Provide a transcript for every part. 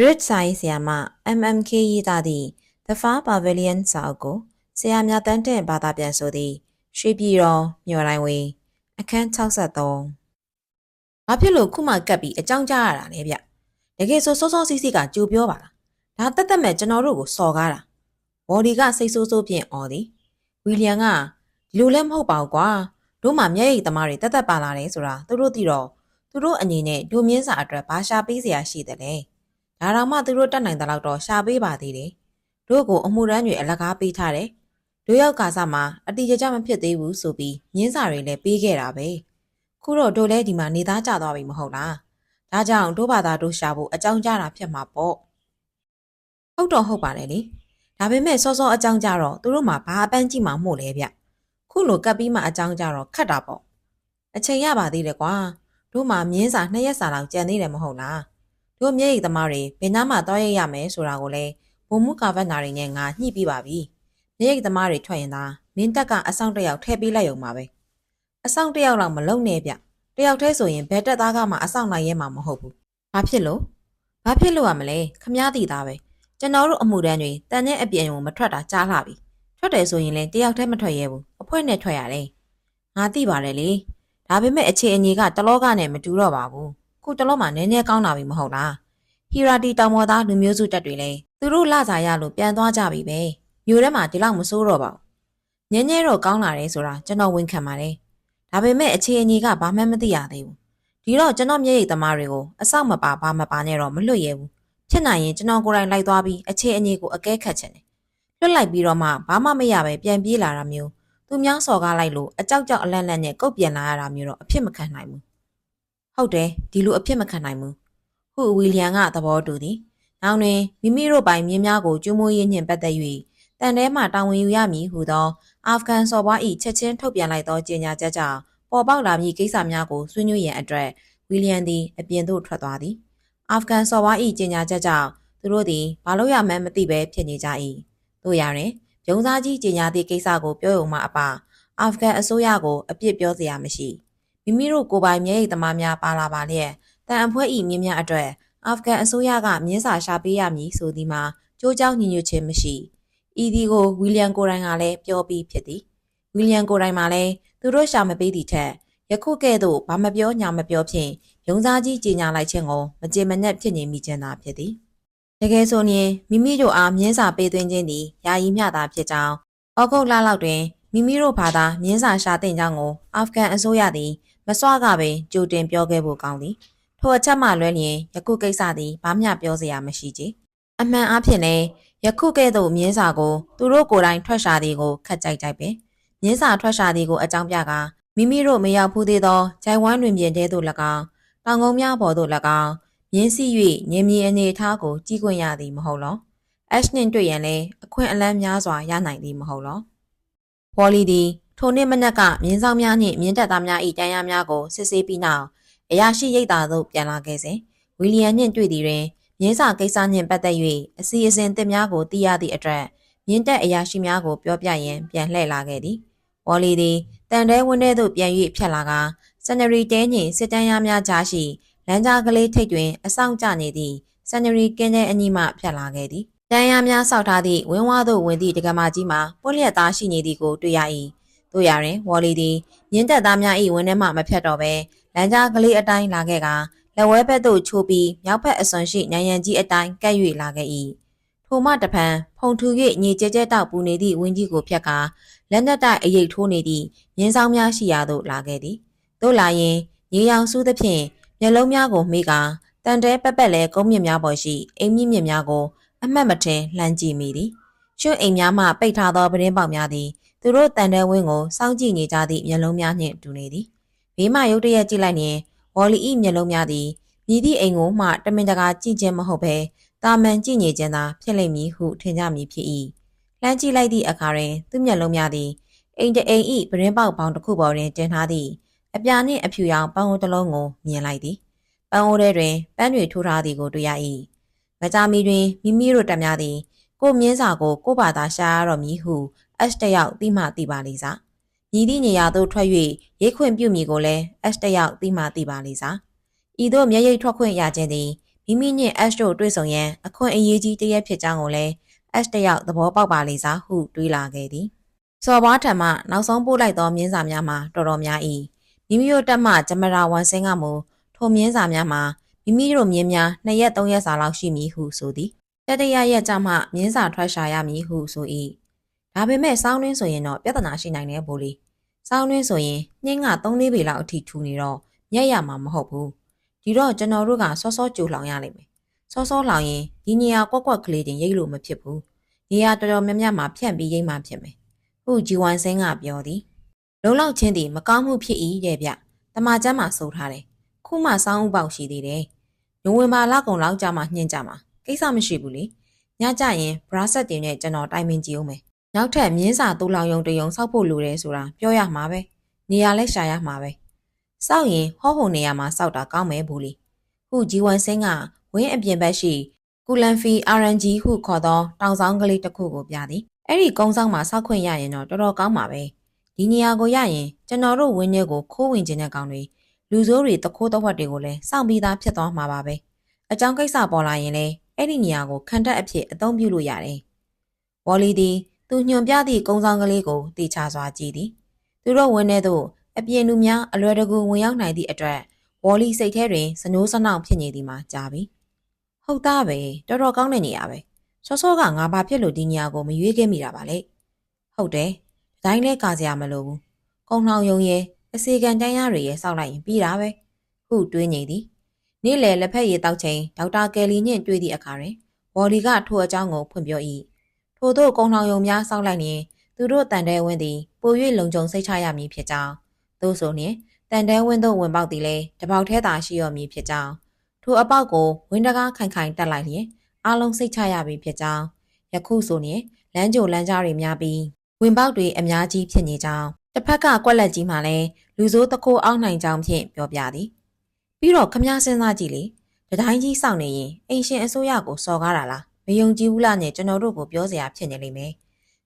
Rich စာရေးဆရာမ MMK ရေးသားသည့် The Far Pavilion စာအုပ်ကိုဆရာမြတ်တန်းတဲ့ဘာသာပြန်ဆိုသည့်ရွှေပြည်တော်မြို့တိုင်းဝေအခန်း63ဘာဖြစ်လို့ခုမှကပ်ပြီးအကြောင်းကြားရတာလဲဗျတကယ်ဆိုစောစောစီးစီးကကြိုပြောပါလားဒါတက်တက်မဲ့ကျွန်တော်တို့ကိုစော်ကားတာဘော်ဒီကစိတ်ဆိုးဆိုးဖြင့်អော်သည်ဝီလျံကဒီလိုလည်းမဟုတ်ပါဘူးကွာတို့မှမျက်ရည်သမားတွေတက်တက်ပါလာတယ်ဆိုတာသူတို့သိတော့သူတို့အနေနဲ့ဒုမြင့်စာအတွက်ဘာရှာပေးစရာရှိတယ်လဲ ဒါတော့မှသူတို့တတ်နိုင်တဲ့လောက်တော့ရှာပေးပါသေးတယ်။တို့ကိုအမှုရမ်းတွေအလကားပေးထားတယ်။တို့ရောက်ကားစားမှာအတိအကျမဖြစ်သေးဘူးဆိုပြီးညင်းစာတွေလည်းပေးခဲ့တာပဲ။ခုတော့တို့လည်းဒီမှာနေသားကြသွားပြီမဟုတ်လား။ဒါကြောင့်တို့ဘာသာတို့ရှာဖို့အကြောင်းကြားတာဖြစ်မှာပေါ့။ဟုတ်တော့ဟုတ်ပါလေလေ။ဒါပေမဲ့စောစောအကြောင်းကြားတော့သူတို့မှာဘာအပန်းကြည့်မှမို့လဲဗျ။ခုလိုကပ်ပြီးမှအကြောင်းကြားတော့ခတ်တာပေါ့။အချိန်ရပါသေးတယ်ကွာ။တို့မှာမြင်းစာနှစ်ရက်စာလောက်ကြံသေးတယ်မဟုတ်လား။ တို့မျက်ရည်သမားတွေဘယ်နှမှသွားရရမယ်ဆိုတာကိုလည်းဘုံမှုကာဗတ်နာတွေနဲ့ငါညှိပြီးပါပြီ။မျက်ရည်သမားတွေထွက်ရင်သာမင်းတက်ကအဆောင်တစ်ယောက်ထည့်ပေးလိုက်ရုံပါပဲ။အဆောင်တစ်ယောက်လောက်မလုံနဲ့ဗျ။တစ်ယောက်တည်းဆိုရင်ဘယ်တက်သားကမှအဆောင်နိုင်ရဲမှာမဟုတ်ဘူး။ဘာဖြစ်လို့။ဘာဖြစ်လို့ရမလဲ။ခမားတည်သားပဲ။ကျွန်တော်တို့အမှုတန်းတွေတန်တဲ့အပြင်ကိုမထွက်တာကြားလှပြီ။ထွက်တယ်ဆိုရင်လည်းတစ်ယောက်တည်းမထွက်ရဲဘူး။အဖွဲနဲ့ထွက်ရတယ်။ငါသိပါတယ်လေ။ဒါပေမဲ့အခြေအနေကတလောကနဲ့မတူတော့ပါဘူး။ ခုတလောမှနည်းနည်းကောင်းလာပြီမဟုတ်လား။ဟီရာတီတောင်ပေါ်သားလူမျိုးစုတက်တွေလည်းသူတို့လာစားရလို့ပြန်သွားကြပြီပဲမြို့ထဲမှာဒီလောက်မစိုးတော့ပါဘူးညင်းညဲတော့ကောင်းလာတယ်ဆိုတာကျွန်တော်ဝန်ခံပါတယ်ဒါပေမဲ့အခြေအနေကဘာမှမသိရသေးဘူးဒီတော့ကျွန်တော်မျက်ရည်သမားတွေကိုအဆောက်မပါဘာမပါနဲ့တော့မလွတ်ရဲဘူးဖြစ်နိုင်ရင်ကျွန်တော်ကိုယ်တိုင်လိုက်သွားပြီးအခြေအနေကိုအကဲခတ်ချင်တယ်လွတ်လိုက်ပြီးတော့မှဘာမှမရပဲပြန်ပြေးလာတာမျိုးသူများစော်ကားလိုက်လို့အကြောက်ကြောက်အလန့်လန့်နဲ့ကုတ်ပြန်လာရတာမျိုးတော့အဖြစ်မခံနိုင်ဘူး ဟုတ်တယ်ဒီလိုအဖြစ်မခံနိုင်ဘူးဟုဝီလျံကသဘောတူသည်။နောက်တွင်မိမိတို့ပိုင်မြင်းများကိုကျွမိုးရေးနှင့်ပတ်သက်၍တန်ထဲမှတာဝန်ယူရမည်ဟုသောအာဖဂန်စော်ဘွား၏ချက်ချင်းထုတ်ပြန်လိုက်သောကြေညာချက်ကြောင့်ပေါ်ပေါက်လာမည့်ကိစ္စများကိုဆွေးနွေးရန်အတွက်ဝီလျံသည်အပြင်သို့ထွက်သွားသည်။အာဖဂန်စော်ဘွား၏ကြေညာချက်ကြောင့်သူတို့သည်ဘာလို့ရမှန်းမသိဘဲဖြစ်နေကြ၏။တို့ရတွင်ရုံးစားကြီးကြေညာသည့်ကိစ္စကိုပြောရုံမှအပအာဖဂန်အစိုးရကိုအပြစ်ပြောစရာမရှိ။ မိမိတို့ကိုယ်ပိုင်မျက်ရည်သမားများပါလာပါလျက်တန်အဖွဲဤမြင်းများအတွက်အာဖဂန်အစိုးရကမြင်းစာရှာပေးရမည်ဆိုသည်မှာကြိုးကြောင်းညီညွတ်ခြင်းမရှိဤဒီကိုဝီလျံကိုရိုင်ကလည်းပြောပြီးဖြစ်သည်ဝီလျံကိုရိုင်မှာလည်းသူတို့ရှာမပေးသည့်ထက်ယခုကဲ့သို့ဘာမပြောညာမပြောဖြင့်ရုံစားကြီးကြီးညာလိုက်ခြင်းကိုမကြေမနက်ဖြစ်နေမိခြင်းသာဖြစ်သည်တကယ်ဆိုရင်မိမိတို့အားမြင်းစာပေးသွင်းခြင်းသည်ယာယီမျှတာဖြစ်ကြောင်းဩဂုတ်လလောက်တွင်မိမိတို့ဘာသာမြင်းစာရှာတင်ကြောင်းကိုအာဖဂန်အစိုးရသည် မစွာကပင်ကြိုတင်ပြောခဲ့ဖို့ကောင်းသည်ထိုအချက်မှလွဲလျင်ယခုကိစ္စသည်ဘာမျှပြောစရာမရှိကြ။အမှန်အားဖြင့်လည်းယခုကဲ့သို့မြင်းစာကိုသူတို့ကိုယ်တိုင်ထွက်ရှာသည်ကိုခတ်ကြိုက်ကြိုက်ပဲ။မြင်းစာထွက်ရှာသည်ကိုအကြောင်းပြကာမိမိတို့မရောက်ဘူးသေးသောဂျိုင်ဝမ်တွင်ပြင်တဲသို့၎င်းတောင်ကုန်းများပေါ်သို့၎င်းမြင်းစီ၍ငင်းမြေအနေအထားကိုကြီးခွင့်ရသည်မဟုတ်လော။ Ash နှင့်တွေ့ရန်လည်းအခွင့်အလမ်းများစွာရနိုင်သည်မဟုတ်လော။ Wally သည် ထိုနေ့မနက်ကမြင်းဆောင်များနှင့်မြင်းတက်သားများ၏တန်ရာများကိုစစ်ဆေးပြီးနောက်အရာရှိရိတ်သားသို့ပြန်လာခဲ့စဉ်ဝီလီယံနှင့်တွေ့သည်တွင်မြင်းစာကိစ္စနှင့်ပတ်သက်၍အစီအစဉ်သစ်များကိုသိရသည့်အတွက်မြင်းတက်အရာရှိများကိုပြောပြရန်ပြန်လှည့်လာခဲ့သည်။ဝေါ်လီသည်တန်တဲဝင်းထဲသို့ပြန်၍ဖြတ်လာကစနရီတဲနှင့်စစ်တမ်းရများကြားရှိလမ်းကြားကလေးထိပ်တွင်အဆောင်ကျနေသည့်စနရီကင်းတဲ့အနီးမှဖြတ်လာခဲ့သည်။တန်ရများဆောက်ထားသည့်ဝင်းဝါးသို့ဝင်သည့်တက္ကမကြီးမှာပွက်လျက်သားရှိနေသည်ကိုတွေ့ရ၏။ တို့ရတွင်ဝေါ်လီသည်မြင်းတက်သားများ၏ဝင်းထဲမှမဖြတ်တော့ဘဲလမ်းကြားကလေးအတိုင်းလာခဲ့ကလက်ဝဲဘက်သို့ချိုးပြီးမြောက်ဘက်အစွန်ရှိညံရံကြီးအတိုင်းကပ်၍လာခဲ့၏ထိုမှတဖန်ဖုန်ထူ၍ညီကျဲကျဲတောက်ပူနေသည့်ဝင်းကြီးကိုဖြတ်ကာလက်နက်တိုက်အရိပ်ထိုးနေသည့်မြင်းဆောင်များရှိရာသို့လာခဲ့သည်တို့လာရင်ရေရောင်စူးသဖြင့်မျက်လုံးများကိုမေးကာတန်တဲပက်ပက်လဲကုန်းမြင့်များပေါ်ရှိအိမ်မြင့်မြင့်များကိုအမှတ်မထင်လှမ်းကြည့်မိသည်ရွှွအိမ်များမှပိတ်ထားသောပရင်းပေါက်များသည် သူတို့တန်တဲဝင်းကိုစောင့်ကြည့်နေကြသည့်မျက်လုံးများနှင့်တူနေသည်ဘေးမှရုတ်တရက်ကြည့်လိုက်ရင်ဝေါ်လီ၏မျက်လုံးများသည်မြည်သည့်အိမ်ကိုမှတမင်တကာကြည့်ခြင်းမဟုတ်ဘဲတာမန်ကြည့်နေခြင်းသာဖြစ်လိမ့်မည်ဟုထင်ကြမည်ဖြစ်၏လှမ်းကြည့်လိုက်သည့်အခါတွင်သူ့မျက်လုံးများသည်အိမ်တအိမ်၏ပရင်းပေါက်ပေါင်းတစ်ခုပေါ်တွင်တင်ထားသည့်အပြာနှင့်အဖြူရောင်ပန်းအိုးတစ်လုံးကိုမြင်လိုက်သည်ပန်းအိုးထဲတွင်ပန်းတွေထိုးထားသည်ကိုတွေ့ရ၏မကြမီတွင်မိမိတို့တက်များသည်ကိုမြင်းစာကိုကိုဘာသာရှာရတော့မည်ဟု အက်တယောက်တိမှသိပါလိမ့်စားမြည်သည့်နေရာသို့ထွက်၍ရိတ်ခွင့်ပြုမည်ကိုလည်းအက်တယောက်တိမှသိပါလိမ့်စားဤသို့မျက်ရည်ထွက်ခွင့်ရခြင်းသည်မိမိနှင့် Ash တို့တွေ့ဆုံရန်အခွင့်အရေးကြီးတစ်ရက်ဖြစ်ကြောင်းကိုလည်း Ash တယောက်သဘောပေါက်ပါလိမ့်စားဟုတွေးလာခဲ့သည်စော်ဘွားထံမှနောက်ဆုံးပို့လိုက်သောမြင်းစာများမှာတော်တော်များ၏မိမိတို့တက်မှဂျမရာဝန်စင်းကမူထိုမြင်းစာများမှာမိမိတို့မြင်းများနှစ်ရက်သုံးရက်စာလောက်ရှိမည်ဟုဆိုသည်တတရရက်ကြမှမြင်းစာထွက်ရှာရမည်ဟုဆို၏ ဒါပေမဲ့စောင်းရင်းဆိုရင်တော့ပြဿနာရှိနိုင်တယ်ဘိုးလေးစောင်းရင်းဆိုရင်နှင်းက3လေးပေလောက်အထိထူနေတော့မျက်ရမှာမဟုတ်ဘူးဒီတော့ကျွန်တော်တို့ကစောစောကြိုလောင်ရလိမ့်မယ်စောစောလောင်ရင်ဒီနေရာကွက်ကွက်ကလေးတင်ရိတ်လို့မဖြစ်ဘူးနေရာတော်တော်များများမှာဖြန့်ပြီးရိတ်မှဖြစ်မယ်ဟုဂျီဝမ်စင်းကပြောသည်လုံလောက်ချင်းသည်မကောင်းမှုဖြစ်၏တဲ့ဗျတမချမ်းမှာစိုးထားတယ်ခုမှစောင်းဥပေါက်ရှိသေးတယ်နိုဝင်ဘာလကုန်လောက်ကြာမှညှင်းကြမှာကိစ္စမရှိဘူးလေညကြရင်ဘရာဆက်တင်နဲ့ကျွန်တော်တိုင်ပင်ကြည့်အောင်မယ် နောက်ထပ်မြင်းစာတူလောင်ယုံတယုံစောက်ဖို့လိုတယ်ဆိုတာပြောရမှာပဲနေရာလဲရှာရမှာပဲစောက်ရင်ဟောဟုန်နေရာမှာစောက်တာကောင်းမယ်ဘူးလေခုဂျီဝမ်စင်းကဝင်းအပြင်ဘက်ရှိကူလန်ဖီ RNG ဟုခေါ်သောတောင်ဆောင်ကလေးတစ်ခုကိုပြသည်အဲ့ဒီကုန်းဆောင်မှာစောက်ခွင့်ရရင်တော့တော်တော်ကောင်းပါပဲဒီနေရာကိုရရင်ကျွန်တော်တို့ဝင်းထဲကိုခိုးဝင်ခြင်းတဲ့ကောင်တွေလူဆိုးတွေတခိုးတဝက်တွေကိုလည်းစောင့်ပြီးသားဖြစ်သွားမှာပါပဲအကြောင်းကိစ္စပေါ်လာရင်လည်းအဲ့ဒီနေရာကိုခံတက်အဖြစ်အသုံးပြုလို့ရတယ်ဝေါ်လီသည် သူညွန်ပြသည့်ကုန်းဆောင်ကလေးကိုတေချာစွာကြည့်သည်သူတို့ဝင်းထဲသို့အပြင်လူများအလွယ်တကူဝင်ရောက်နိုင်သည့်အတွက်ဝေါ်လီစိတ်ထဲတွင်စနိုးစနှောင်ဖြစ်နေသည်မှာကြာပြီဟုတ်သားပဲတော်တော်ကောင်းတဲ့နေရာပဲစောစောကငါဘာဖြစ်လို့ဒီနေရာကိုမရွေးခဲ့မိတာပါလဲဟုတ်တယ်ဒိုင်းလဲကာစရာမလိုဘူးကုံနှောင်ယုံရဲ့အစီကံတန်းရတွေရဲ့စောက်လိုက်ရင်ပြီးတာပဲဟုတွေးနေသည်နေ့လယ်လက်ဖက်ရည်တောက်ချိန်ဒေါက်တာကယ်လီနှင့်တွေ့သည့်အခါတွင်ဝေါ်လီကထိုအကြောင်းကိုဖွင့်ပြော၏ ထို့သောကုံနှောင်ယုံများစောက်လိုက်ရင်သူတို့တန်တဲဝင်းသည်ပို၍လုံခြုံစိတ်ချရမည်ဖြစ်ကြောင်းသို့ဆိုနှင့်တန်တဲဝင်းသို့ဝင်ပေါက်သည်လည်းတပေါက်ထဲသာရှိရမည်ဖြစ်ကြောင်းထိုအပေါက်ကိုဝင်းတကားခိုင်ခိုင်တက်လိုက်လျင်အားလုံးစိတ်ချရပြီဖြစ်ကြောင်းယခုဆိုရင်လမ်းကြိုလမ်းကြားတွေများပြီးဝင်ပေါက်တွေအများကြီးဖြစ်နေကြောင်းတစ်ဖက်ကကွက်လက်ကြီးမှလည်းလူစိုးတခိုးအောက်နိုင်ကြောင်းဖြင့်ပြောပြသည်ပြီးတော့ခမည်းစဉ်းစားကြည့်လေတတိုင်းကြီးစောင့်နေရင်အိမ်ရှင်အစိုးရကိုစော်ကားတာလား မယုံကြည်ဘူးလားနဲ့ကျွန်တော်တို့ကိုပြောစရာဖြစ်နေလိမ့်မယ်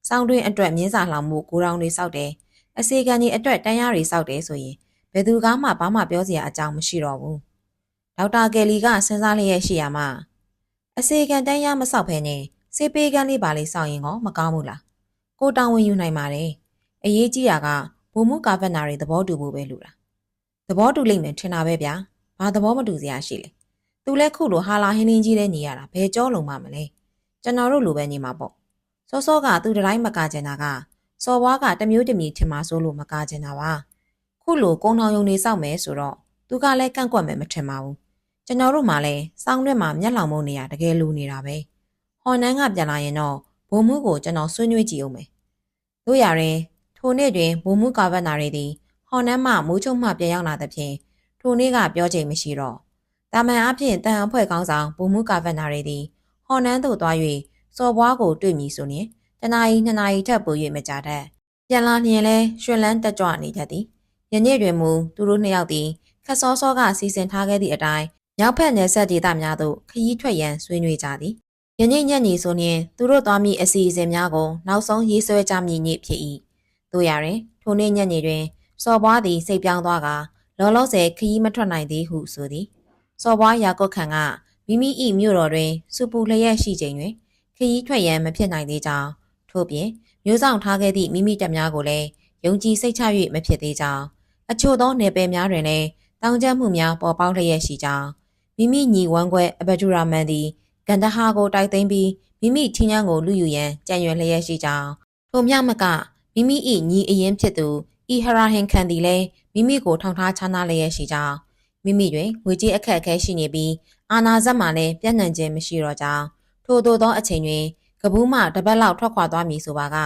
စောင့်တွင်းအတွက်မြင်းစာလောင်မှုကိုရောင်တွေစောက်တယ်အစီကံကြီးအတွက်တန်းရတွေစောက်တယ်ဆိုရင်ဘယ်သူကမှဘာမှပြောစရာအကြောင်းမရှိတော့ဘူးဒေါက်တာကယ်လီကစဉ်းစားလျက်ရှိရမှာအစီကံတန်းရမစောက်ဖဲနဲ့စေးပေးကန်းလေးပါလေးစောက်ရင်ကောမကောင်းဘူးလားကိုတောင်းဝင်ယူနိုင်ပါတယ်အရေးကြီးတာကဘုံမှုကာဗက်နာတွေသဘောတူဖို့ပဲလူလားသဘောတူလိမ့်မယ်ထင်တာပဲဗျာဘာသဘောမတူစရာရှိလဲ သူလဲခုလိုဟာလာဟင်းလင်းကြီးတဲ့နေရတာဘယ်ကြောလုံးမှမလဲကျွန်တော်တို့လိုပဲနေမှာပေါ့စောစောကသူတတိုင်းမကကျင်တာကစော်ဘွားကတမျိုးတမီထင်မှာစိုးလို့မကကျင်တာပါခုလိုကုန်းထောင်ယုံနေစောက်မယ်ဆိုတော့သူကလည်းကန့်ကွက်မယ်မထင်ပါဘူးကျွန်တော်တို့မှလည်းစောင်းတွက်မှာမျက်လောင်မုံနေရတကယ်လူနေတာပဲဟော်နန်းကပြန်လာရင်တော့ဘုံမှုကိုကျွန်တော်ဆွေးနွေးကြည့်အောင်မယ်တို့ရရင်ထိုနေ့တွင်ဘုံမှုကာဗတ်နာတွေသည်ဟော်နန်းမှမိုးချုံမှပြန်ရောက်လာသဖြင့်ထိုနေ့ကပြောချိန်မရှိတော့ တာမန်အဖြစ်တန်အဖွဲ့ကောင်းဆောင်ဘုံမှုကာဗတ်နာတွေသည်ဟော်နန်းသို့သွား၍စော်ဘွားကိုတွေ့မည်ဆိုရင်တနာရီနှစ်နာရီထပ်ပို၍မကြတတ်ပြန်လာလျင်လဲရွှင်လန်းတက်ကြွနေတတ်သည်ယနေ့တွင်မူသူတို့နှစ်ယောက်သည်ခက်စောစောကစီစဉ်ထားခဲ့သည့်အတိုင်းမြောက်ဖက်နယ်ဆက်ဒေသများသို့ခရီးထွက်ရန်ဆွေးနွေးကြသည်ယနေ့ညနေဆိုရင်သူတို့သွားမည့်အစီအစဉ်များကိုနောက်ဆုံးရေးဆွဲကြမည်ညဖြစ်၏တို့ရရင်ထိုနေ့ညနေတွင်စော်ဘွားသည်စိတ်ပြောင်းသွားကလောလောဆယ်ခရီးမထွက်နိုင်သေးဟုဆိုသည် စော်ဘွားရာကုတ်ခန့်ကမိမိ၏မြို့တော်တွင်စူပူလျက်ရှိချိန်တွင်ခရီးထွက်ရန်မဖြစ်နိုင်သေးကြောင်းထို့ပြင်မျိုးဆောင်ထားခဲ့သည့်မိမိတပ်များကိုလည်းယုံကြည်စိတ်ချ၍မဖြစ်သေးကြောင်းအချို့သောနယ်ပယ်များတွင်လည်းတောင်ကျမှုများပေါ်ပေါက်လျက်ရှိကြောင်းမိမိညီဝမ်းခွဲအဘဒူရာမန်သည်ဂန္ဓဟာကိုတိုက်သိမ်းပြီးမိမိထင်းချမ်းကိုလူယူရန်ကြံရွယ်လျက်ရှိကြောင်းထို့မြမကမိမိ၏ညီအရင်ဖြစ်သူအီဟရာဟင်ခံသည်လည်းမိမိကိုထောင်ထားချနာလျက်ရှိကြောင်း မိမိတွင်ငွေကြေးအခက်အခဲရှိနေပြီးအာနာဇက်မှလည်းပြန့်နှံ့ခြင်းမရှိတော့ကြောင်းထို့သောသောအချိန်တွင်ကပူးမှတပတ်လောက်ထွက်ခွာသွားမည်ဆိုပါက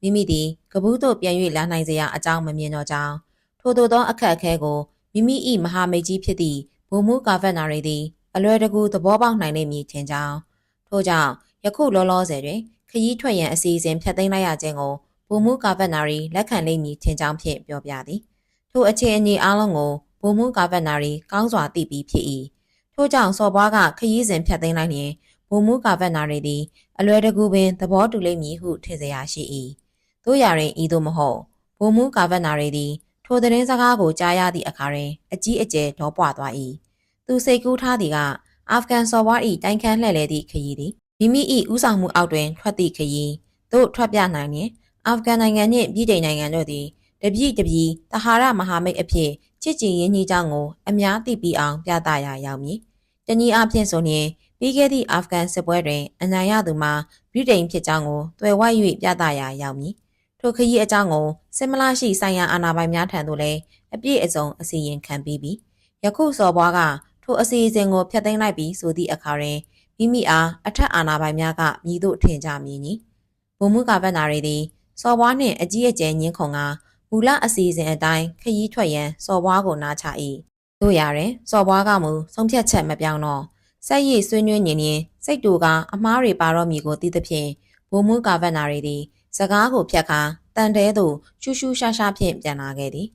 မိမိသည်ကပူးသို့ပြန်၍လာနိုင်စရာအကြောင်းမမြင်တော့ကြောင်းထို့သောသောအခက်အခဲကိုမိမိ၏မဟာမိတ်ကြီးဖြစ်သည့်ဘုံမှုကာဗက်နာရီသည်အလွယ်တကူသဘောပေါက်နိုင်လိမ့်မည်ထင်ကြောင်းထို့ကြောင့်ယခုလောလောဆယ်တွင်ခရီးထွက်ရန်အစီအစဉ်ဖျက်သိမ်းလိုက်ရခြင်းကိုဘုံမှုကာဗက်နာရီလက်ခံလိမ့်မည်ထင်ကြောင်းဖြင့်ပြောပြသည်ထိုအခြေအနေအလုံးကို ဘုံမှုကာဗက်နာရီကောင်းစွာသိပြီးဖြစ်၏ထို့ကြောင့်စော်ဘွားကခရီးစဉ်ဖျက်သိမ်းလိုက်လျင်ဘုံမှုကာဗက်နာရီသည်အလွယ်တကူပင်သဘောတူလိမ့်မည်ဟုထင်စရာရှိ၏တို့ရရင်ဤသို့မဟုတ်ဘုံမှုကာဗက်နာရီသည်ထိုသတင်းစကားကိုကြားရသည့်အခါတွင်အကြီးအကျယ်ဒေါပွားသွား၏သူစိတ်ကူးထားသည်ကအာဖဂန်စော်ဘွား၏တိုင်ခမ်းလှည့်လေသည့်ခရီးသည်မိမိ၏ဥဆောင်မှုအောက်တွင်ထွက်သည့်ခရီးသို့ထွက်ပြနိုင်ရင်အာဖဂန်နိုင်ငံနှင့်ပြည်ထိုင်နိုင်ငံတို့သည် တပြည့်တပြည့်တဟာရမဟာမိတ်အဖြစ်ချစ်ကြည်ရင်းနှီးကြောင်းကိုအများသိပြီးအောင်ပြသရာရောက်မည်။တနည်းအားဖြင့်ဆိုရင်ပြီးခဲ့သည့်အာဖဂန်စစ်ပွဲတွင်အနိုင်ရသူမှာပြည်ထိုင်ဖြစ်ကြောင်းကိုတွေ့ဝိုက်၍ပြသရာရောက်မည်။ထိုခရီးအကြောင်းကိုစစ်မလားရှိဆိုင်ရာအာဏာပိုင်များထံသို့လည်းအပြည့်အစုံအစီရင်ခံပြီးပြီ။ယခုစော်ဘွားကထိုအစီအစဉ်ကိုဖျက်သိမ်းလိုက်ပြီးဆိုသည့်အခါတွင်မိမိအားအထက်အာဏာပိုင်များကမြည်သို့ထင်ကြမည်နီ။ဘုံမှုကဗတ်နာရီသည်စော်ဘွားနှင့်အကြီးအကျယ်ညှင်းခုန်က မူလအစီအစဉ်အတိုင်းခရီးထွက်ရန်စော်ဘွားကိုနားချ၏တို့ရရင်စော်ဘွားကမူဆုံးဖြတ်ချက်မပြောင်းတော့ဆက်ရည်ဆွေးနွေးနေရင်စိတ်တူကအမားတွေပါတော့မည်ကိုသိသဖြင့်ဘုံမှုကဗတ်နာရီသည်စကားကိုဖြတ်ခါတန်တဲသို့ရှူးရှူးရှားရှားဖြင့်ပြန်လာခဲ့သည်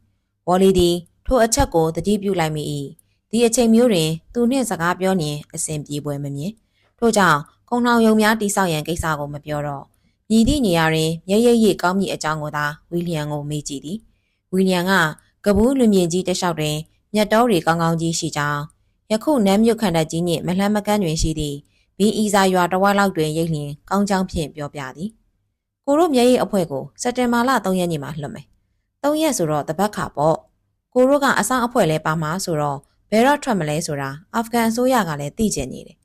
ဝေါ်လီသည်ထိုအချက်ကိုတတိပြုလိုက်မိ၏ဒီအချိန်မျိုးတွင် သူနှင့်စကားပြောနေအစဉ်ပြေပွဲမမြင်ထို့ကြောင့်ကုံနှောင်ယုံများတိဆောက်ရန်ကိစ္စကိုမပြောတော့ မြည်သည့်နေရာတွင်ရဲရဲရဲကောင်းမည့်အကြောင်းကိုသာဝီလျံကိုမေးကြည့်သည်ဝီလျံကကပူးလူမြင့်ကြီးတစ်လျှောက်တွင်မြတ်တော်တွေကောင်းကောင်းကြီးရှိကြောင်းယခုနမ်းမြုပ်ခန္ဓာကြီးနှင့်မလှမ်းမကမ်းတွင်ရှိသည့်ဘီအီဇာရွာတဝက်လောက်တွင်ရိတ်လျင်ကောင်းကြောင်းဖြင့်ပြောပြသည်ကိုတို့မျက်ရည်အဖွဲကိုစက်တင်ဘာလ3ရက်နေ့မှာလွှတ်မယ်3ရက်ဆိုတော့တပတ်ခါပေါ့ကိုတို့ကအဆောင်အဖွဲလဲပါမှာဆိုတော့ဘယ်တော့ထွက်မလဲဆိုတာအာဖဂန်အစိုးရကလည်းသိကျင်နေတယ်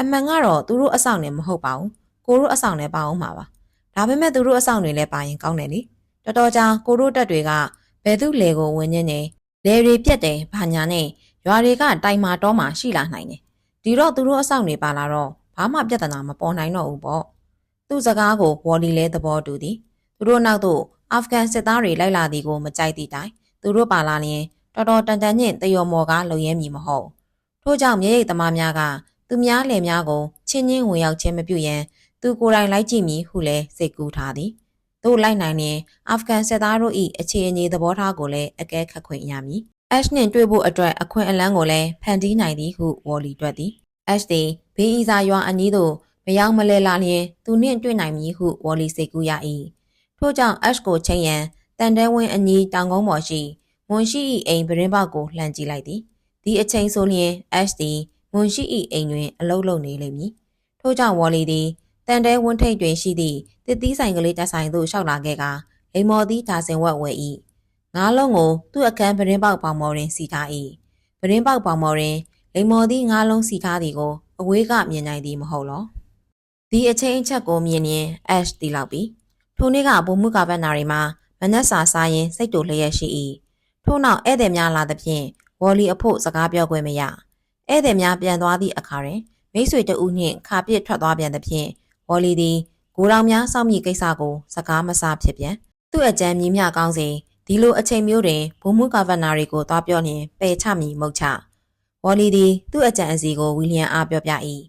အမှန်ကတော့သူတို့အဆောင်နဲ့မဟုတ်ပါဘူးကိုတို့အဆောင်နဲ့ပါအောင်မှာပါ ဒါပေမဲ့သူတို့အဆောင်တွေလည်းပါရင်ကောင်းတယ်လေတော်တော်ကြာကိုတို့တက်တွေကဘယ်သူလေကိုဝင်နေနေလေတွေပြက်တယ်ဘာညာနဲ့ရွာတွေကတိုင်မာတော့မှရှိလာနိုင်တယ်ဒီတော့သူတို့အဆောင်တွေပါလာတော့ဘာမှပြဿနာမပေါ်နိုင်တော့ဘူးပေါ့သူ့စကားကိုဝေါ်လီလဲသဘောတူသည်သူတို့နောက်သို့အာဖဂန်စစ်သားတွေလိုက်လာသည်ကိုမကြိုက်သည့်တိုင်သူတို့ပါလာရင်တော်တော်တန်တန်ညင့်တယောမော်ကလုံရဲမည်မဟုတ်ထို့ကြောင့်မြေရိတ်သမားများကသူများလယ်များကိုချင်းချင်းဝင်ရောက်ခြင်းမပြုရန် သူကိုယ်တိုင်လိုက်ကြည့်မည်ဟုလည်းစိတ်ကူးထားသည်တို့လိုက်နိုင်ရင်အာဖဂန်စစ်သားတို့၏အခြေအနေသဘောထားကိုလည်းအကဲခတ်ခွင့်ရမည်။ Ash နှင့်တွေ့ဖို့အတွက်အခွင့်အလမ်းကိုလည်းဖန်တီးနိုင်သည်ဟုဝေါ်လီတွက်သည်။ Ash သည်ဘေးအီစာရွာအနီးသို့မရောက်မလဲလာလျင်သူနှင့်တွေ့နိုင်မည်ဟုဝေါ်လီစိတ်ကူးရ၏။ထို့ကြောင့် Ash ကိုချိန်ရန်တန်တဲဝင်းအနီးတောင်ကုန်းပေါ်ရှိမွန်ရှိ၏အိမ်ပရင်းပေါက်ကိုလှမ်းကြည့်လိုက်သည်။ဒီအချိန်ဆိုလျင် Ash သည်မွန်ရှိ၏အိမ်တွင်အလုံးလုံးနေလိမ့်မည်။ထို့ကြောင့်ဝေါ်လီသည် တန်တဲဝန်းထိပ်တွင်ရှိသည့်တစ်သီးဆိုင်ကလေးတက်ဆိုင်သို့ရှောက်လာခဲ့ကလိမ္မော်သီးဒါစင်ဝက်ဝယ်၏ငါးလုံးကိုသူ့အခန်းပရင်းပေါက်ပေါင်မော်တွင်စီထား၏ပရင်းပေါက်ပေါင်မော်တွင်လိမ္မော်သီးငါးလုံးစီထားသည်ကိုအဝေးကမြင်နိုင်သည်မဟုတ်လောဒီအချိန်အချက်ကိုမြင်ရင် Ash တီလောက်ပြီထိုနေ့ကဘုံမှုကပတ်နာရီမှာမနက်စာစားရင်စိတ်တူလျက်ရှိ၏ထို့နောက်ဧည့်သည်များလာသဖြင့်ဝေါ်လီအဖို့စကားပြောခွင့်မရဧည့်သည်များပြန်သွားသည့်အခါတွင်မိတ်ဆွေတဦးနှင့်ခါပစ်ထွက်သွားပြန်သဖြင့် ဝေါ်လီသည်ကိုတော်များစောင့်မိကိစ္စကိုစကားမစဖြစ်ပြန်သူ့အကြံမြင်မြကောင်းစဉ်ဒီလိုအချိန်မျိုးတွင်ဘုံမှုကဗနာရီကိုသွားပြောရင်ပယ်ချမည်မဟုတ်ချဝေါ်လီသည်သူ့အကြံအစီကိုဝီလျံအားပြောပြ၏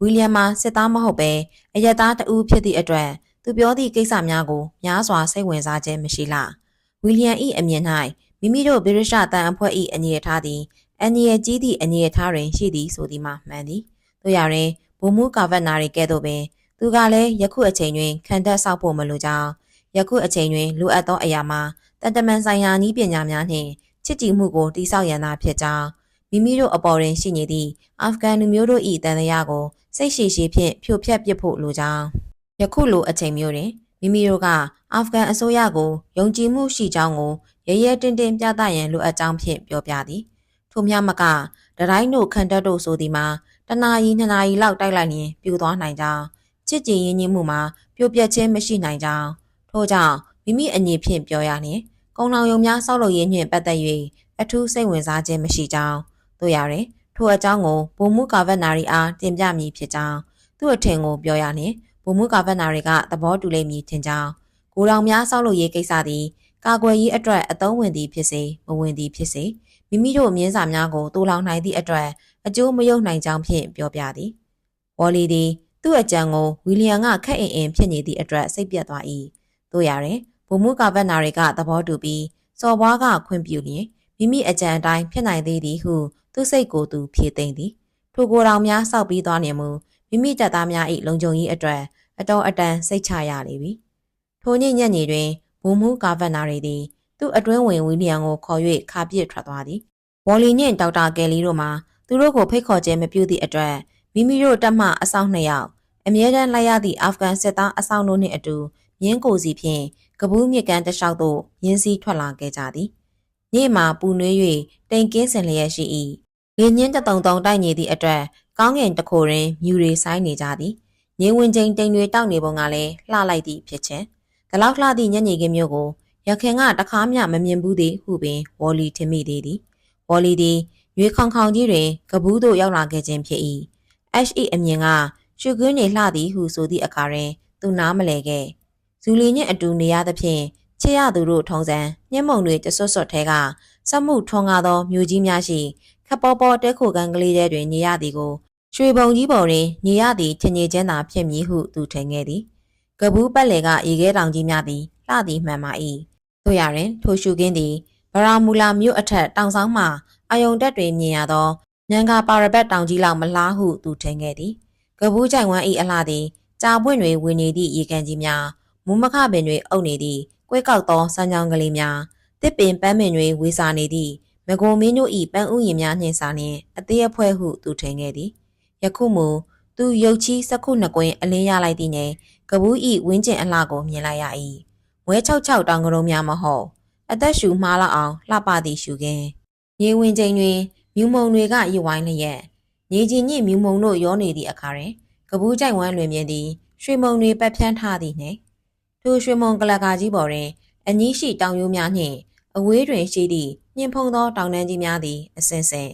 ဝီလျံမှာစစ်သားမဟုတ်ပဲအရက်သားတဦးဖြစ်သည့်အတွက်သူပြောသည့်ကိစ္စများကိုများစွာစိတ်ဝင်စားခြင်းမရှိလှဝီလျံ၏အမြင်၌မိမိတို့ဗိရရှတန်အဖွဲ့၏အနေအထားသည်အန်ရီကြီးသည့်အနေအထားတွင်ရှိသည်ဆိုသည်မှာမှန်သည်တို့ရရင်ဘုံမှုကာဗတ်နာရီကဲ့သို့ပင် သူကလည်းယခုအချိန်တွင်ခံတက်ဆောက်ဖို့မလိုကြောင်းယခုအချိန်တွင်လိုအပ်သောအရာမှာတန်တမန်ဆိုင်ရာနည်းပညာများနှင့်ချစ်ကြည်မှုကိုတိဆောက်ရန်သာဖြစ်ကြောင်းမိမိတို့အပေါ်တွင်ရှိနေသည့်အာဖဂန်လူမျိုးတို့၏တန်တရားကိုစိတ်ရှိရှိဖြင့်ဖြိုဖျက်ပစ်ဖို့လိုကြောင်းယခုလိုအချိန်မျိုးတွင်မိမိတို့ကအာဖဂန်အစိုးရကိုယုံကြည်မှုရှိကြောင်းကိုရဲရဲတင်းတင်းပြသရန်လိုအပ်ကြောင်းဖြင့်ပြောပြသည်ထို့မြမကတတိုင်းတို့ခံတတ်တို့ဆိုသည်မှာတနာရီနှစ်နာရီလောက်တိုက်လိုက်ရင်ပြိုသွားနိုင်ကြောင်း ချစ်ကြည်ရင်းနှီးမှုမှာပြိုပြက်ခြင်းမရှိနိုင်ကြောင်းထို့ကြောင့်မိမိအငြိဖြင့်ပြောရလျင်ကုံလောင်ယုံများဆောက်လုပ်ရေးနှင့်ပတ်သက်၍အထူးစိတ်ဝင်စားခြင်းမရှိကြောင်းတို့ရတယ်ထိုအကြောင်းကိုဘုံမှုကာဗက်နာရီအားတင်ပြမည်ဖြစ်ကြောင်းသူ့အထင်ကိုပြောရလျင်ဘုံမှုကာဗက်နာရီကသဘောတူလိမ့်မည်ထင်ကြောင်းကိုတော်များဆောက်လုပ်ရေးကိစ္စသည်ကာကွယ်ရေးအတွက်အသုံးဝင်သည်ဖြစ်စေမဝင်သည်ဖြစ်စေမိမိတို့မြင်းစာများကိုတိုးလောင်နိုင်သည့်အတွက်အကျိုးမယုံနိုင်ကြောင်းဖြင့်ပြောပြသည်ဝေါ်လီသည် သူ့အကြံကိုဝီလျံကခက်အင်အင်ဖြစ်နေသည့်အတွက်စိတ်ပြတ်သွား၏တို့ရရင်ဘုံမှုကာဗတ်နာတွေကသဘောတူပြီးစော်ဘွားကခွင့်ပြုလျင်မိမိအကြံအတိုင်းဖြစ်နိုင်သေးသည်ဟုသူစိတ်ကိုသူဖြေသိမ့်သည်ထိုကိုယ်တော်များစောက်ပြီးသွားနေမူမိမိတပ်သားများ၏လုံခြုံရေးအတွက်အတော်အတန်စိတ်ချရလေပြီထိုညညနေတွင်ဘုံမှုကာဗတ်နာတွေသည်သူ့အတွင်းဝင်ဝီလျံကိုခေါ်၍ခါပစ်ထွက်သွားသည်ဝေါ်လီနှင့်ဒေါက်တာကယ်လီတို့မှာသူသူတို့ကိုဖိတ်ခေါ်ခြင်းမပြုသည့်အတွက် မိမိတို့တပ်မှအဆောင်နှစ်ယောက်အမြဲတမ်းလိုက်ရသည့်အာဖဂန်စစ်သားအဆောင်တို့နှင့်အတူမြင်းကိုစီဖြင့်ကပူးမြစ်ကန်တစ်လျှောက်သို့ရင်းစည်းထွက်လာခဲ့ကြသည်နေ့မှာပူနွေး၍တိမ်ကင်းစင်လျက်ရှိ၏လေညင်းတတုံတုံတိုက်နေသည့်အတွက်ကောင်းကင်တစ်ခိုတွင်မြူတွေဆိုင်နေကြသည်ငင်းဝင်ချင်းတိမ်တွေတောက်နေပုံကလည်းလှလိုက်သည့်ဖြစ်ခြင်း။ဒါလောက်လှသည့်ညညခင်းမျိုးကိုရခင်ကတခါမှမမြင်ဘူးသည်ဟုပင်ဝေါ်လီထင်မိသေးသည်။ဝေါ်လီသည်ရွေခေါင်ခေါင်ကြီးတွင်ကပူးသို့ရောက်လာခဲ့ခြင်းဖြစ်၏။ HE အမြင်ကရှုကွင်းနေလှသည်ဟုဆိုသည့်အခါတွင် သူနားမလဲခဲ့။ဇူလီနှင့်အတူနေရသဖြင့်ချစ်ရသူတို့ထုံစံညှက်မုံတွေတဆွတ်ဆွတ်ထဲကစက်မှုထွန်းကားသောမြို့ကြီးများရှိခပ်ပေါ်ပေါ်တဲခိုကန်ကလေးတဲတွင်နေရသည်ကိုရွှေပုံကြီးပေါ်တွင်နေရသည်ထင်ကြီးချင်းသာဖြစ်မည်ဟုသူထင်ခဲ့သည်ကပူးပတ်လေကရေခဲတောင်ကြီးများသည်လှသည်မှန်ပါ၏တို့ရရင်ထိုရှုခင်းသည်ဗရာမူလာမြို့အထက်တောင်ဆောင်မှအယုံတက်တွင်မြင်ရသော ညံကာပါရဘတ်တောင်ကြီးလောက်မလားဟုသူထင်ခဲ့သည်ကပူးကြိုင်ဝမ်း၏အလှသည်ကြာပွင့်တွင်ဝင်နေသည့်ရေကန်ကြီးများမူမခပင်တွင်အုပ်နေသည့်ကွဲကောက်သောစမ်းချောင်းကလေးများတစ်ပင်ပန်းပင်တွင်ဝေစာနေသည့်မကုံမင်းတို့၏ပန်းဥယျာဉ်များနှင့်စာနှင့်အသေးအဖွဲဟုသူထင်ခဲ့သည်ယခုမူသူရုတ်ချီစက္ခုနှစ်ကွင်းအလင်းရလိုက်သည့်နှင့်ကပူးဤဝင်းကျင်အလှကိုမြင်လိုက်ရ၏မွဲ66တောင်ကလေးများမဟုတ်အသက်ရှူမှားလောက်အောင်လှပသည်ရှူခင်းရေဝင်ချိန်တွင် မြူမုံတွေကရဝိုင်းလျက်နေကြီးညစ်မြူမုံတို့ရောနေသည့်အခါတွင်ကပူးကြိုက်ဝမ်းလွင်မြင်သည်ရွှေမုံတွေပတ်ဖြန်းထားသည်နှင့်ထိုရွှေမုံကလကာကြီးပေါ်တွင်အကြီးရှိတောင်ရိုးများနှင့်အဝေးတွင်ရှိသည့်ညှင်ဖုံသောတောင်တန်းကြီးများသည်အစင်စင်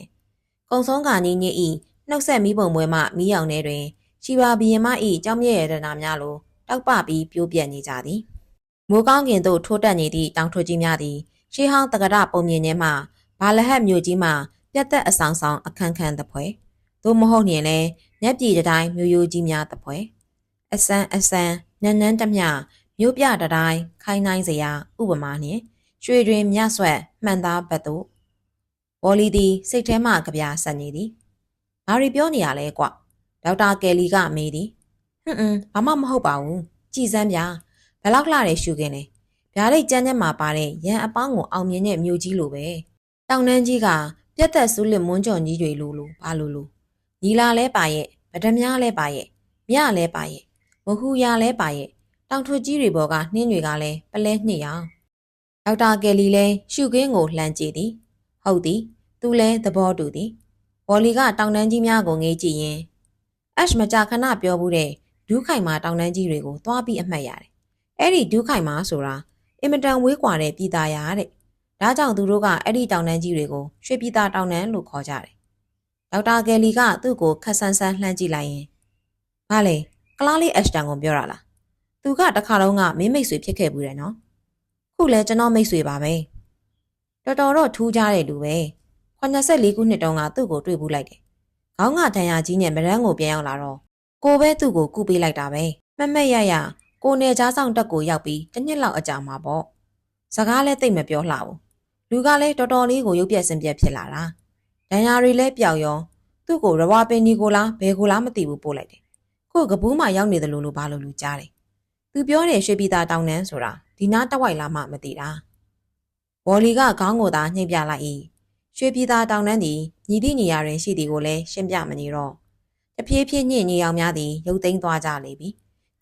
ကုံဆုံးကာနီးညစ်ဤနှုတ်ဆက်မီးပုံပွဲမှမီးရောင်ထဲတွင်ရှီပါဘီယမဤကြောင်းမြဲ့ရတနာများလိုတောက်ပပြီးပြိုးပြက်နေကြသည်မိုးကောင်းကင်သို့ထိုးတက်နေသည့်တောင်ထွကြီးများသည်ရှေးဟောင်းတက္ကရပုံမြင်ထဲမှဘာလဟတ်မြို့ကြီးမှ ပြတ်သက်အဆောင်ဆောင်အခန်းခန်းသပွဲသို့မဟုတ်ရင်လည်းမျက်ပြည်တိုင်းမြို့ရိုးကြီးများသပွဲအစမ်းအစမ်းနန်းနန်းတမျှမြို့ပြတိုင်းခိုင်းနိုင်စရာဥပမာနှင့်ရွှေတွင်မြဆွက်မှန်သားဘတ်တို့ဘော်လီသည်စိတ်ထဲမှကြပြဆက်နေသည်ဘာတွေပြောနေရလဲကွဒေါက်တာကယ်လီကမေးသည်ဟွန်းအင်းဘာမှမဟုတ်ပါဘူးကြည်စမ်းပြဘယ်လောက်လှတယ်ရှုခင်းလဲဗျာဒိတ်ကျန်းကျန်းမှာပါတဲ့ရန်အပေါင်းကိုအောင်မြင်တဲ့မြို့ကြီးလိုပဲတောင်နှန်းကြီးက ပြတ်သက်ဆူးလစ်မွန်းကြော်ကြီးတွေလိုလိုဘာလိုလိုညီလာလဲပါရဲ့ဗဒမြားလဲပါရဲ့မြလဲပါရဲ့မဟူရလဲပါရဲ့တောင်ထွကြီးတွေပေါ်ကနှင်းတွေကလည်းပလဲနှစ်ရောင်ဒေါက်တာကယ်လီလဲရှုခင်းကိုလှမ်းကြည့်သည်ဟုတ်သည်သူလဲသဘောတူသည်ဘော်လီကတောင်တန်းကြီးများကိုငေးကြည့်ရင်အက်ရှ်မကြာခဏပြောဘူးတဲ့ဒူးခိုင်မာတောင်တန်းကြီးတွေကိုသွားပြီးအမှတ်ရတယ်အဲ့ဒီဒူးခိုင်မာဆိုတာအင်မတန်ဝေးကွာတဲ့ပြည်သားရတဲ့ ဒါကြောင့်သူတို့ကအဲ့ဒီတောင်တန်းကြီးတွေကိုရွှေပြည်သားတောင်တန်းလို့ခေါ်ကြတယ်ဒေါက်တာကယ်လီကသူ့ကိုခက်ဆန်းဆန်းလှမ်းကြည့်လိုက်ရင်ဘာလဲကလားလေးအက်ရှ်တန်ကိုပြောတာလားသူကတခါတော့ကမင်းမိတ်ဆွေဖြစ်ခဲ့ဘူးတယ်နော်ခုလဲကျွန်တော်မိတ်ဆွေပါပဲတော်တော်တော့ထူးကြတဲ့လူပဲ84ခုနှစ်တုန်းကသူ့ကိုတွေ့ဘူးလိုက်တယ်ခေါင်းကဒဏ်ရာကြီးနဲ့မရန်းကိုပြန်ရောက်လာတော့ကိုပဲသူ့ကိုကုပေးလိုက်တာပဲမမက်ရရကိုနေကြားဆောင်တက်ကိုရောက်ပြီးတစ်နှစ်လောက်အကြာမှာပေါ့စကားလည်းသိမ့်မပြောလှဘူး လူကလည်းတော်တော်လေးကိုရုပ်ပြက်စင်ပြက်ဖြစ်လာတာဒဏ်ရာတွေလည်းပျောက်ရောသူ့ကိုရဝါပင်ဒီကိုလားဘယ်ကိုလားမသိဘူးပို့လိုက်တယ်ခုကပူးမှရောက်နေတယ်လို့လို့ဘာလို့လူကြားတယ်သူပြောတယ်ရွှေပြည်သားတောင်းနှန်းဆိုတာဒီနားတဝိုက်လားမှမသိတာဝေါ်လီကခေါင်းကိုသာနှိပ်ပြလိုက်၏ရွှေပြည်သားတောင်တန်းသည်ညီသည့်နေရာတွင်ရှိသည်ကိုလည်းရှင်းပြမနေတော့တဖြည်းဖြည်းညှင့်ညောင်များသည်ရုပ်သိမ်းသွားကြလေပြီ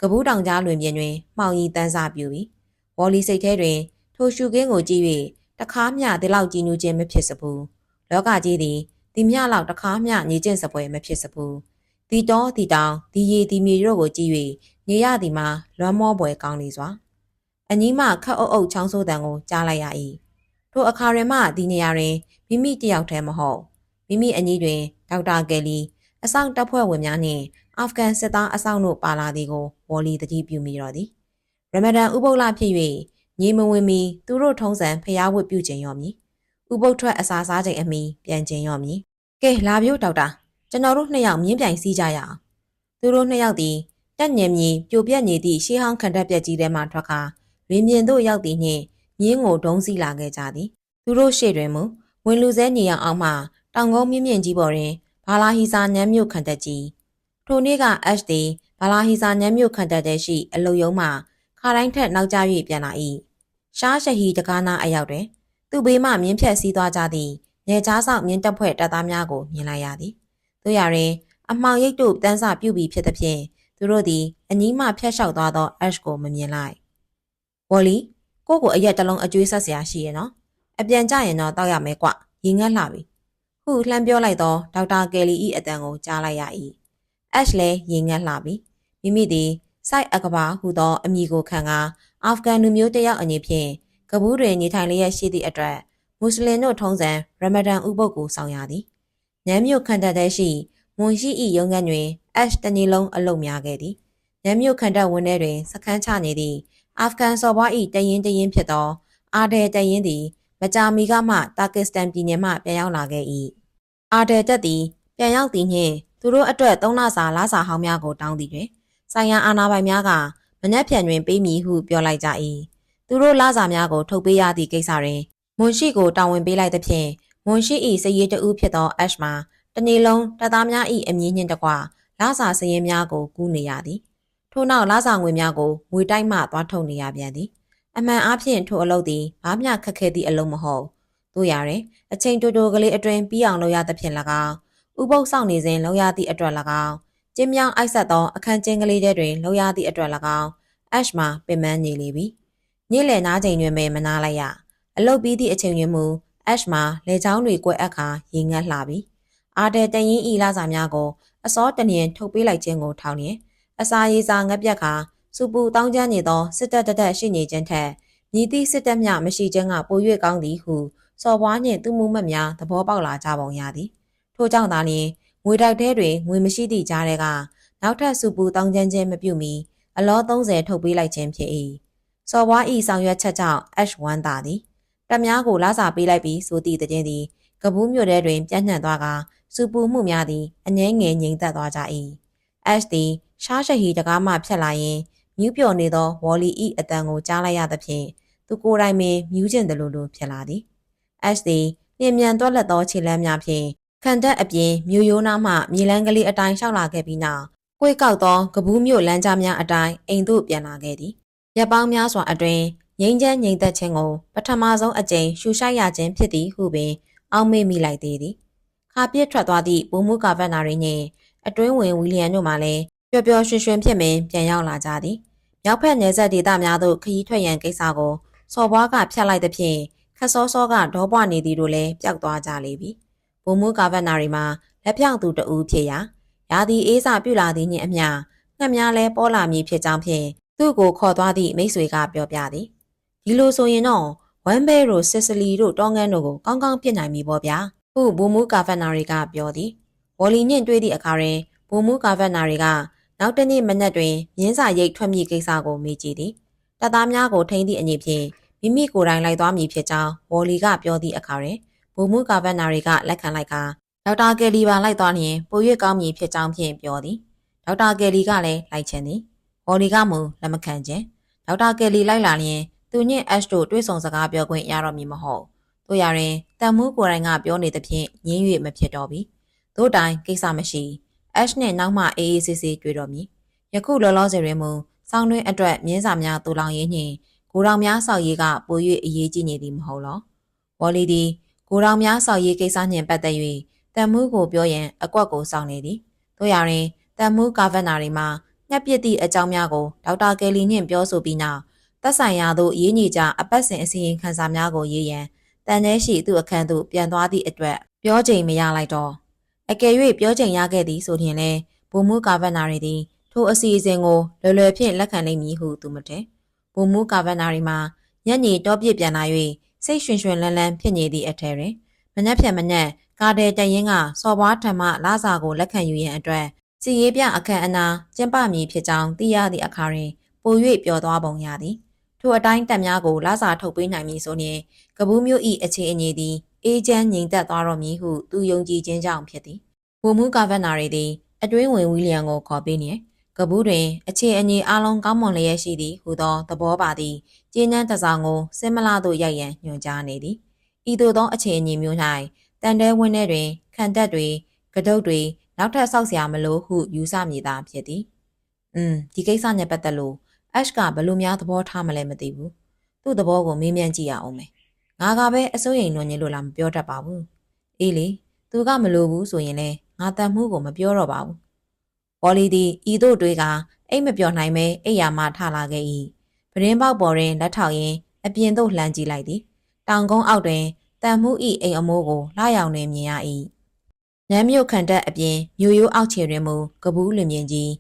ကပူးတောင်ကြားလွင်ပြင်တွင်မှောင်ရီတန်းစားပြူပြီးဝေါ်လီစိတ်ထဲတွင်ထိုရှုခင်းကိုကြည့်၍ တခါမျှဒီလောက်ကြည်နူးခြင်းမဖြစ်စဘူးလောကကြီးသည်ဒီမျှလောက်တခါမျှညီကျင့်စပွဲမဖြစ်စဘူးဒီတော့ဒီတောင်ဒီရီဒီမီတို့ကိုကြည့်၍နေရသည်မှာလွမ်းမောပွဲကောင်းလေစွာအညီမခက်အုပ်အုပ်ချောင်းဆိုးတန်ကိုကြားလိုက်ရ၏ထိုအခါတွင်မှဒီနေရာတွင်မိမိတယောက်တည်းမဟုတ်မိမိအညီတွင်ဒေါက်တာကယ်လီအဆောင်တပ်ဖွဲ့ဝင်များနှင့်အာဖဂန်စစ်သားအဆောင်တို့ပါလာသည်ကိုဝေါ်လီတတိပြုမိတော်သည်ရမဒန်ဥပုပ်လဖြစ်၍ ညီမဝင်မီသူတို့ထုံးစံဖျားဝတ်ပြုခြင်းရောမည်ဥပုပ်ထွက်အစာစားခြင်းအမီပြန်ခြင်းရောမည်ကဲလာပြို့ဒေါက်တာကျွန်တော်တို့နှစ်ယောက်မြင်းပြိုင်စီးကြရအောင်သူတို့နှစ်ယောက်သည်တက်ညံမြည်ပြိုပြက်နေသည့်ရှေးဟောင်းခံတက်ပြက်ကြီးထဲမှထွက်ခါလင်းမြင်သို့ရောက်သည်နှင့်မြင်းကိုဒုံးစီလာခဲ့ကြသည်သူတို့ရှေ့တွင်မူဝင်လူစဲနေရအောင်မှတောင်ကုန်းမြင့်မြင့်ကြီးပေါ်တွင်ဘာလာဟီစာနမ်းမြို့ခံတက်ကြီးထိုနေ့က H သည်ဘာလာဟီစာနမ်းမြို့ခံတက်တဲ့ရှိအလုယုံမှ ခါတိုင်းထက်နောက်ကျ၍ပြန်လာ၏ရှားရှဟီတကားနာအရောက်တွင်သူ့ဘေးမှမြင်းဖြတ်စည်းသွားကြသည့်နေကြားဆောင်မြင်းတပ်ဖွဲ့တပ်သားများကိုမြင်လိုက်ရသည်တို့ရရင်အမှောင်ရိပ်တို့တန်းစာပြုတ်ပြီးဖြစ်သဖြင့်သူတို့သည်အနီးမှဖျက်လျှောက်သွားသော Ash ကိုမမြင်လိုက်ဝေါ်လီကိုကိုအရက်တစ်လုံးအကျွေးဆက်စရာရှိရဲ့နော်အပြန်ကြရင်တော့တောက်ရမယ်ကွရေငတ်လှပြီဟုလှမ်းပြောလိုက်သောဒေါက်တာကယ်လီ၏အတန်ကိုကြားလိုက်ရ၏။ Ash လည်းရေငတ်လှပြီ။မိမိသည် စိုက်အကဘာဟူသောအမည်ကိုခံကာအာဖဂန်လူမျိုးတစ်ယောက်အနေဖြင့်ကဘူးတွင်နေထိုင်လျက်ရှိသည့်အတွက်မွတ်စလင်တို့ထုံးစံရမဒန်ဥပုပ်ကိုဆောင်ရသည်။ညမ်းမြို့ခံတပ်ထဲရှိမွန်ရှိ၏ရုံးခန်းတွင် Ash တနေ့လုံးအလုပ်များခဲ့သည်။ညမ်းမြို့ခံတပ်ဝန်းထဲတွင်စခန်းချနေသည့်အာဖဂန်စော်ဘွား၏တရင်တရင်ဖြစ်သောအာဒဲတရင်သည် မကြာမီကမှတာကစ္စတန်ပြည်နယ်မှပြန်ရောက်လာခဲ့၏အာဒဲတက်သည်ပြန်ရောက်သည်နှင့်သူတို့အတွက်သုံးလစာလစာဟောင်းများကိုတောင်းသည်တွင် ဆိုင်ရာအာဏာပိုင်များကမနှက်ဖြန်တွင်ပေးမည်ဟုပြောလိုက်ကြ၏သူတို့လစာများကိုထုတ်ပေးရသည့်ကိစ္စတွင်မွန်ရှိကိုတာဝန်ပေးလိုက်သဖြင့်မွန်ရှိ၏စည်ရည်တဦးဖြစ်သော Ash မှာတနေ့လုံးတပ်သားများ၏အမည်နှင့်တကွလစာစည်ရင်များကိုကူးနေရသည်ထို့နောက်လစာငွေများကိုငွေတိုက်မှသွားထုတ်နေရပြန်သည်အမှန်အားဖြင့်ထိုအလုပ်သည်ဘာမျှခက်ခဲသည့်အလုပ်မဟုတ်တို့ရရင်အချိန်တိုတိုကလေးအတွင်းပြီးအောင်လုပ်ရသဖြင့်၎င်းဥပုပ်ဆောင်နေစဉ်လုပ်ရသည့်အတွက်၎င်း ကျင်းမြောင်းအိုက်ဆက်သောအခန်းကျင်းကလေးထဲတွင်လုပ်ရသည့်အတွက်၎င်း ash မှာပင်ပန်းနေလေပြီနေ့လယ်နားချိန်တွင်ပဲမနာလိုက်ရအလုပ်ပြီးသည့်အချိန်တွင်မူ ash မှာလေချောင်းတွေကွဲအခါရေငတ်လှပြီအာတဲတရင်ဤလာစာများကိုအစောတနင်ထုတ်ပေးလိုက်ခြင်းကိုထောင်းနေအစာရေးစာငက်ပြက်ခါစူပူတောင်းကျမ်းနေသောစစ်တပ်တတက်ရှိနေခြင်းထက်မြည်သည့်စစ်တပ်မြမရှိခြင်းကပို၍ကောင်းသည်ဟုစော်ဘွားနှင့်သူ့မှုမှတ်များသဘောပေါက်လာကြပုံရသည်ထို့ကြောင့်သာလျှင် ငွေတိုက်ထဲတွင်ငွေမရှိသည့်ကြားထဲကနောက်ထပ်စူပူတောင်းကျမ်းခြင်းမပြုမီအလော30ထုတ်ပေးလိုက်ခြင်းဖြစ်၏စော်ဘွားဤဆောင်ရွက်ချက်ကြောင့် H1 သာသည်တပ်များကိုလာစာပေးလိုက်ပြီးဆိုသည့်တခြင်းသည်ကပူးမြို့ထဲတွင်ပြန့်နှံ့သွားကစူပူမှုများသည်အငဲငယ်ငြိမ်သက်သွားကြ၏။ Ash သည်ရှားရှဟီတကားမှဖြတ်လာရင်မြူးပျော်နေသောဝေါ်လီ၏အတန်ကိုကြားလိုက်ရသဖြင့်သူကိုယ်တိုင်ပင်မြူးကျင်သလိုလိုဖြစ်လာသည်။ Ash သည်လျင်မြန်တွက်လက်သောခြေလမ်းများဖြင့် ခံတက်အပြင်မြို့ရိုးနားမှမြေလန်းကလေးအတိုင်းရှောက်လာခဲ့ပြီးနောက်ကိုယ်ကောက်သောကပူးမြို့လမ်းကြားများအတိုင်းအိမ်သို့ပြန်လာခဲ့သည်။ရပ်ပေါင်းများစွာအတွင်ငိမ့်ချမ်းငိမ့်သက်ခြင်းကိုပထမဆုံးအကြိမ်ရှူရှိုက်ရခြင်းဖြစ်သည်ဟုပင် အောက်မေ့မိလိုက်သေးသည်။ခါပြစ်ထွက်သွားသည့်ဘုံမှုကာဗန်နာရီနှင့်အတွင်းဝင်ဝီလီယံတို့မှလည်းပျော်ပျော်ရွှင်ရွှင်ဖြစ်မင်ပြန်ရောက်လာကြသည်။မြောက်ဖက်နယ်စပ်ဒေသများသို့ခရီးထွက်ရန်ကိစ္စကိုစော်ဘွားကဖျက်လိုက်သဖြင့်ခက်စောစောကဒေါပွားနေသည်တို့လည်းပျောက်သွားကြလေပြီ။ ဘုံမှုကာဗန်နာရီမှာလက်ဖြောင့်သူတဦးဖြစ်ရာရာသီအေးစာပြုလာသည်နှင့်အမျှငှက်များလဲပေါ်လာမည်ဖြစ်ကြောင်းဖြင့်သူ့ကိုခေါ်သွားသည့်မိတ်ဆွေကပြောပြသည်ဒီလိုဆိုရင်တော့ဝမ်ဘဲရိုစစ်စလီတို့တောငန်းတို့ကိုကောင်းကောင်းပြစ်နိုင်ပြီပေါ့ဗျာဟုဘူမူကာဗန်နာရီကပြောသည်ဝေါ်လီနှင့်တွေ့သည့်အခါတွင်ဘူမူကာဗန်နာရီကနောက်တနေ့မနက်တွင်မြင်းစာရိတ်ထွက်မည့်ကိစ္စကိုမေးကြည့်သည်တပ်သားများကိုထိန်းသည့်အနေဖြင့်မိမိကိုယ်တိုင်လိုက်သွားမည်ဖြစ်ကြောင်းဝေါ်လီကပြောသည့်အခါတွင် ဘူမူကာဗန်နာရီကလက်ခံလိုက်ကဒေါက်တာကယ်လီပါလိုက်သွားလျင်ပို၍ကောင်းမည်ဖြစ်ကြောင်းဖြင့်ပြောသည်ဒေါက်တာကယ်လီကလည်းလိုက်ချင်သည်ဝေါ်လီကမူလက်မခံခြင်းဒေါက်တာကယ်လီလိုက်လာလျင်သူနှင့် Ash တို့တွေ့ဆုံစကားပြောခွင့်ရတော့မည်မဟုတ်တို့ရရင်တန်မှုကိုယ်တိုင်ကပြောနေသဖြင့်ငင်း၍မဖြစ်တော့ပြီတို့တိုင်ကိစ္စမရှိ Ash နှင့်နောက်မှအေးအေးဆေးဆေးတွေ့တော့မည်ယခုလောလောဆယ်တွင်မူစောင်းတွင်းအတွက်မြင်းစာများတူလောင်ရင်းနှင့်ကိုတော်များဆောက်ရေးကပို၍အရေးကြီးနေသည်မဟုတ်လောဝေါ်လီသည် ကိုတော်များဆောက်ရေးကိစ္စနှင့်ပတ်သက်၍တန်မှုကိုပြောရန်အကွက်ကိုစောင့်နေသည်တို့ရရင်တန်မှုကာဗန်နာရီမှာငှက်ပစ်သည့်အကြောင်းများကိုဒေါက်တာကယ်လီနှင့်ပြောဆိုပြီးနောက်သက်ဆိုင်ရာသို့ရေးညီကြအပတ်စဉ်အစီရင်ခံစာများကိုရေးရန်တန်ထဲရှိသူ့အခန်းသို့ပြန်သွားသည့်အတွက်ပြောချိန်မရလိုက်တော့အကယ်၍ပြောချိန်ရခဲ့သည်ဆိုရင်လည်းဘုံမှုကာဗန်နာရီသည်ထိုအစီအစဉ်ကိုလွယ်လွယ်ဖြင့်လက်ခံနိုင်မည်ဟုသူမထင်ဘုံမှုကာဗန်နာရီမှာညညတောပြစ်ပြန်လာ၍ စိတ်ရွှင်ရွှင်လန်းလန်းဖြစ်နေသည့်အထက်တွင်မနှက်ဖြန်မနှက်ကာတယ်တရင်ကစော်ဘွားထံမှလာစာကိုလက်ခံယူရန်အတွက်စီရေးပြအခမ်းအနားကျင်းပမည်ဖြစ်ကြောင်းသိရသည့်အခါတွင်ပို၍ပျော်သွားပုံရသည်ထိုအတိုင်းတက်များကိုလာစာထုတ်ပေးနိုင်မည်ဆိုရင်ကပူးမျိုးဤအခြေအနေသည်အေးချမ်းငြိမ်သက်သွားတော့မည်ဟုသူယုံကြည်ခြင်းကြောင့်ဖြစ်သည်ဝမှုကာဗန်နာရီသည်အတွင်းဝင်ဝီလျံကိုခေါ်ပေးနေ ကပူးတွင်အခြေအညီအားလုံးကောင်းမွန်လျက်ရှိသည်ဟူသောသဘောပါသည့်ကျင်းနှန်းတစောင်ကိုစင်မလာသို့ရိုက်ရန်ညွှန်ကြားနေသည်ဤသို့သောအခြေအညီမျိုး၌တန်တဲဝင်းထဲတွင်ခံတက်တွေ၊ကတုတ်တွေနောက်ထပ်ဆောက်ဆရာမလိုဟုယူဆမိတာဖြစ်သည်။음ဒီကိစ္စနဲ့ပတ်သက်လို့ Ash ကဘလို့များသဘောထားမလဲမသိဘူး။သူ့သဘောကိုမေးမြန်းကြည့်ရအောင်မယ်။ငါကပဲအစိုးရိမ်နှွန်ညင်လို့လားမပြောတတ်ပါဘူး။အေးလေသူကမလိုဘူးဆိုရင်လည်းငါတန်မှုကိုမပြောတော့ပါဘူး ဝေါ်လီသည်ဤသို့တွေးကအိတ်မပြောနိုင်မဲအိယာမှထလာခဲ့၏ပရင်းပေါက်ပေါ်တွင်လက်ထောက်ရင်းအပြင်သို့လှမ်းကြည့်လိုက်သည်တောင်ကုန်းအောက်တွင်တန်မှုဤအိမ်အမိုးကိုလှရောင်တွင်မြင်ရ၏ညမ်းမြုပ်ခံတက်အပြင်မြို့ရိုးအောက်ခြေတွင်မူကပူးလင်မြင်ကြီး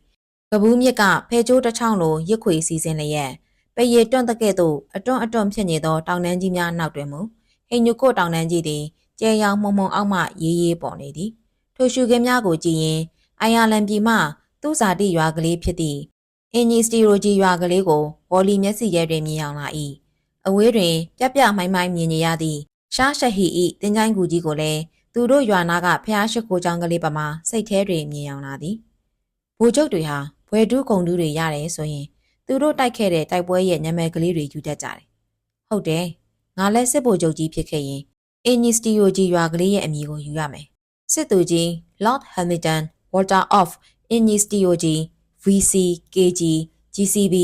ကပူးမြစ်ကဖဲကျိုးတစ်ချောင်းလိုရစ်ခွေစီစဉ်လျက်ပရေတွန့်တကဲ့သို့အတွန့်အတွန့်ဖြစ်နေသောတောင်တန်းကြီးများနောက်တွင်မူဟိညုကိုတောင်တန်းကြီးသည်ကျဲရောင်မှုံမှုံအောက်မှရေးရေးပေါ်နေသည်ထိုရှုခင်းများကိုကြည့်ရင် အိုင်ယာလန်ပြည်မှသူ့ဇာတိရွာကလေးဖြစ်သည့်အင်ဂျီစတီရိုဂျီရွာကလေးကိုဝေါ်လီမျက်စိရဲတွင်မြင်အောင်လာ၏အဝေးတွင်ပြပြမိုင်းမိုင်းမြင်နေရသည့်ရှားရှဟီ၏တင်းချိုင်းကူကြီးကိုလည်းသူတို့ရွာနာကဖျားရှိခိုးချောင်းကလေးပမာစိတ်แท้တွင်မြင်အောင်လာသည်ဘိုလ်ချုပ်တွေဟာဘွယ်တူးကုံတူးတွေရတယ်ဆိုရင် သူတို့တိုက်ခဲ့တဲ့တိုက်ပွဲရဲ့ညမယ်ကလေးတွေယူတတ်ကြတယ်ဟုတ်တယ်ငါလည်းစစ်ဗိုလ်ချုပ်ကြီးဖြစ်ခဲ့ရင်အင်ဂျီစတီရိုဂျီရွာကလေးရဲ့အမည်ကိုယူရမယ်စစ်သူကြီး Lord Hamilton Walter of Inistioji VC KG GCB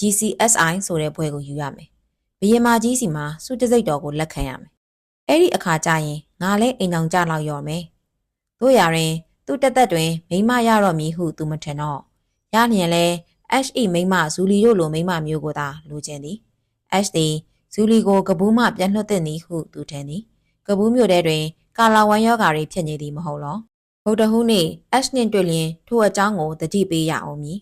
GCSI ဆိုတဲ့ဘွဲကိုယူရမယ်။ဘရင်မကြီးစီမှာစုတစိတ်တော်ကိုလက်ခံရမယ်။အဲ့ဒီအခါကျရင်ငါလည်းအိမ်အောင်ကြလောက်ရော်မယ်။တို့ရရင်သူ့တက်သက်တွင်မိမရတော့မည်ဟုသူမထင်တော့။ရလျင်လဲ HE မိမဇူလီတို့လိုမိမမျိုးကိုသာလိုချင်သည်။ H သည်ဇူလီကိုကပူးမှပြန်လွှတ်တဲ့သည်ဟုသူထင်သည်။ကပူးမျိုးတဲတွင် ကာလာဝမ်ယောဂါတွေဖြစ်နေသည်မဟုတ်လော ဗုဒ္ဓဟူးနေ့ H နှင့်တွေ့လျင်ထိုအကြောင်းကိုတတိပေးရအောင်မည်